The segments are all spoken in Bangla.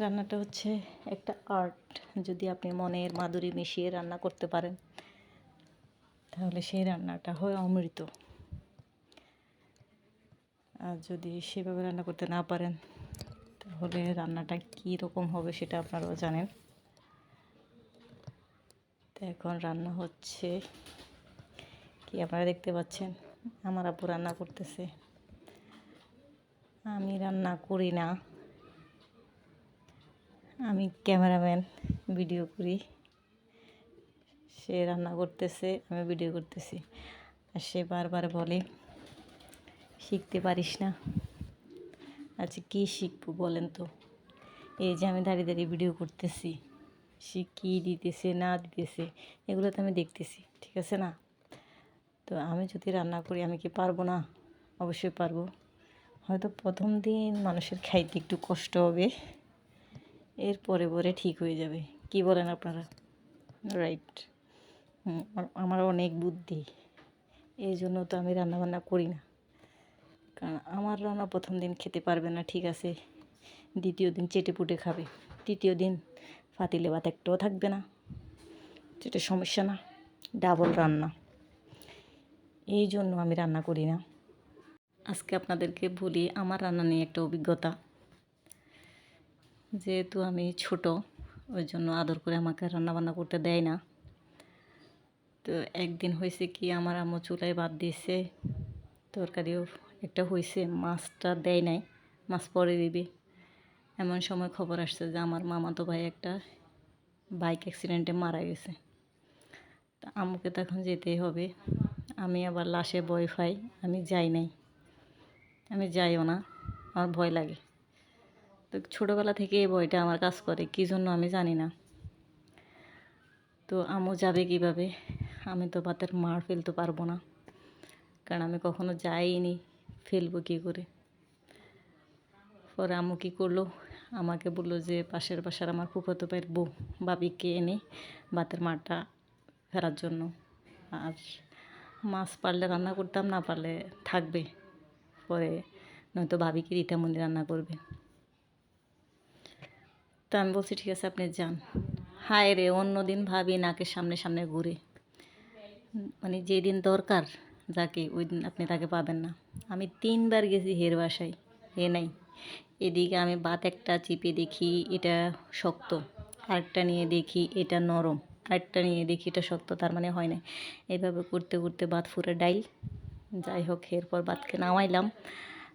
রান্নাটা হচ্ছে একটা আর্ট, যদি আপনি মনের মাধুরী মিশিয়ে রান্না করতে পারেন। তাহলে সেই রান্নাটা হয় অমৃত। আর যদি সেভাবে রান্না করতে না পারেন, তাহলে রান্নাটা কী রকম হবে সেটা আপনারাও জানেন। তো এখন রান্না হচ্ছে, কি আপনারা দেখতে পাচ্ছেন? আমার আপু রান্না করতেছে। আমি রান্না করি না। আমি ক্যামেরাম্যান, ভিডিও করি। সে রান্না করতেছে, আমি ভিডিও করতেছি। আর সে বারবার বলে, শিখতে পারিস না। আচ্ছা কী শিখব বলেন তো? এই যে আমি দাঁড়িয়ে দাঁড়িয়ে ভিডিও করতেছি, সে কী দিতেছে, না দিতেছে, এগুলো তো আমি দেখতেছি, ঠিক আছে না? তো আমি যদি রান্না করি, আমি কি পারব না? অবশ্যই পারব। হয়তো প্রথম দিন মানুষের খাইতে একটু কষ্ট হবে। এর পরে পরে ঠিক হয়ে যাবে। কি বলেন আপনারা? রাইট আমার অনেক বুদ্ধি। এই জন্য তো আমি রান্নাবান্না করি না। কারণ আমার রান্না প্রথম দিন খেতে পারবে না, ঠিক আছে। দ্বিতীয় দিন চেটে পুটে খাবে। তৃতীয় দিন ফাতিলে ভাত একটাও থাকবে না। সেটা সমস্যা না ডাবল রান্না। এই জন্য আমি রান্না করি না। আজকে আপনাদেরকে বলি, আমার রান্না নিয়ে একটা অভিজ্ঞতা। যেহেতু আমি ছোট, ওই জন্য আদর করে আমাকে রান্নাবান্না করতে দেয় না। তো একদিন হয়েছে কি, আমার আম্মু চুলায় বাদ দিয়েছে, তরকারিও একটা হয়েছে, মাছটা দেয় নাই, মাছ পরে দিবে। এমন সময় খবর আসছে যে আমার মামাতো ভাই একটা বাইক অ্যাক্সিডেন্টে মারা গেছে। তা আম্মুকে তখন যেতেই হবে। আমি আবার লাশে ভয় পাই, আমি যাই নাই। আমি যাইও না, আমার ভয় লাগে। তো ছোটোবেলা থেকে এই ভয়টা আমার কাজ করে, কী জন্য আমি জানি না। তো আম্মু যাবে কীভাবে? আমি তো ভাতের মার ফেলতে পারব না, কারণ আমি কখনো যাইনি ফেলব কী করে? পরে আম্মু কী করল? আমাকে বলল যে, পাশের বাসার আমার ফুফাতো ভাইয়ের বউ, বাবিকে এনে ভাতের মারটা ফেরার জন্য। আর মাছ পারলে রান্না করতাম, না পারলে থাকবে। পরে নয়তো ভাবিকে রীতামন্দি রান্না করবে। তো আমি বলছি, ঠিক আছে, আপনি যান। হায় রে অন্য দিন ভাবি নাকের সামনে সামনে ঘুরে। মানে যেদিন দরকার যাকে ওই দিন আপনি তাকে পাবেন না। আমি তিনবার গেছি হের বাসায়, হে নাই। এদিকে আমি বাত একটা চিপে দেখি, এটা শক্ত। আরেকটা নিয়ে দেখি, এটা নরম। আরেকটা নিয়ে দেখি, এটা শক্ত, তার মানে হয় না এইভাবে করতে করতে বাত ফুরে ডাইল। যাই হোক, এরপর বাতকে নামাইলাম।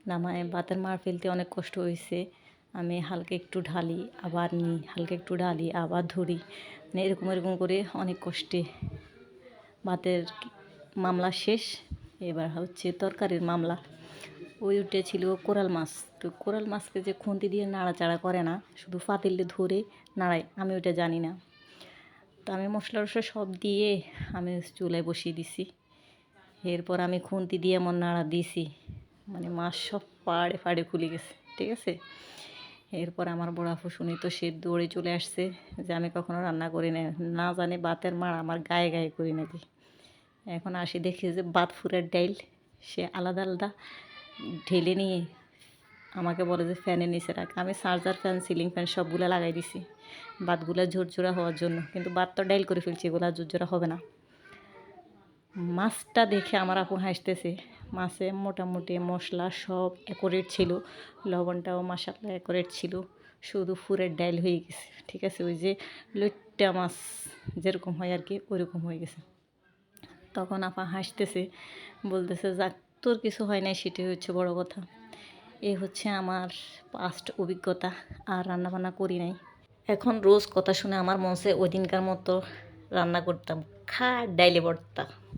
নামায় বাতের মার ফেলতে অনেক কষ্ট হয়েছে আমি হালকা একটু ঢালি, আবার নিই হালকা একটু ঢালি, আবার ধরি। মানে এরকম এরকম করে অনেক কষ্টে ভাতের মামলা শেষ। এবার হচ্ছে তরকারির মামলা। ওই উঠেছিল কোরাল মাছ। তো কোরাল মাছকে যে খুন্তি দিয়ে নাড়াচাড়া করে না, শুধু ফাতিলে ধরে নাড়ায়, আমি ওটা জানি না। তো আমি মশলা টশলা সব দিয়ে আমি চুলায় বসিয়ে দিছি। এরপর আমি খুন্তি দিয়ে এমন নাড়া দিছি মানে মাছ সব পাড়ে ফাড়ে খুলে গেছে, ঠিক আছে? এরপর আমার বড় আপু শুনি তো সে দৌড়ে চলে আসছে যে আমি কখনো রান্না করি না। না জানি বাতের মার আমার গায়ে গায়ে করি নাকি? এখন আসি দেখি যে বাত ফুরের ডাইল সে আলাদা আলাদা ঢেলে নিয়ে আমাকে বলে যে ফ্যানের নিচে রাখ। আমি চার্জার ফ্যান, সিলিং ফ্যান সবগুলো লাগাই দিছি। বাতগুলো ঝোরঝোরা হওয়ার জন্য। কিন্তু বাত তো ডাইল করে ফেলছি, এগুলো ঝোরঝোরা হবে না। মাছটা দেখে আমার আপু হাসতেছে। মাছে মোটামুটি মশলা সব অ্যাকোরেট ছিল, লবণটাও মশালা অ্যাকোরেট ছিল, শুধু ফুরের ডাইল হয়ে গেছে, ঠিক আছে? ওই যে লইট্টা মাছ যেরকম হয় আর কি, ওইরকম হয়ে গেছে। তখন আপা হাসতেছে, বলতেছে, যাক, তোর কিছু হয় নাই, সেটাই হচ্ছে বড় কথা। এই হচ্ছে আমার পাস্ট অভিজ্ঞতা, আর রান্নাবান্না করি নাই। এখন রোজ কথা শুনে আমার মনসে ওই দিনকার মতো রান্না করতাম, খা, ডাইলে ভর্তা।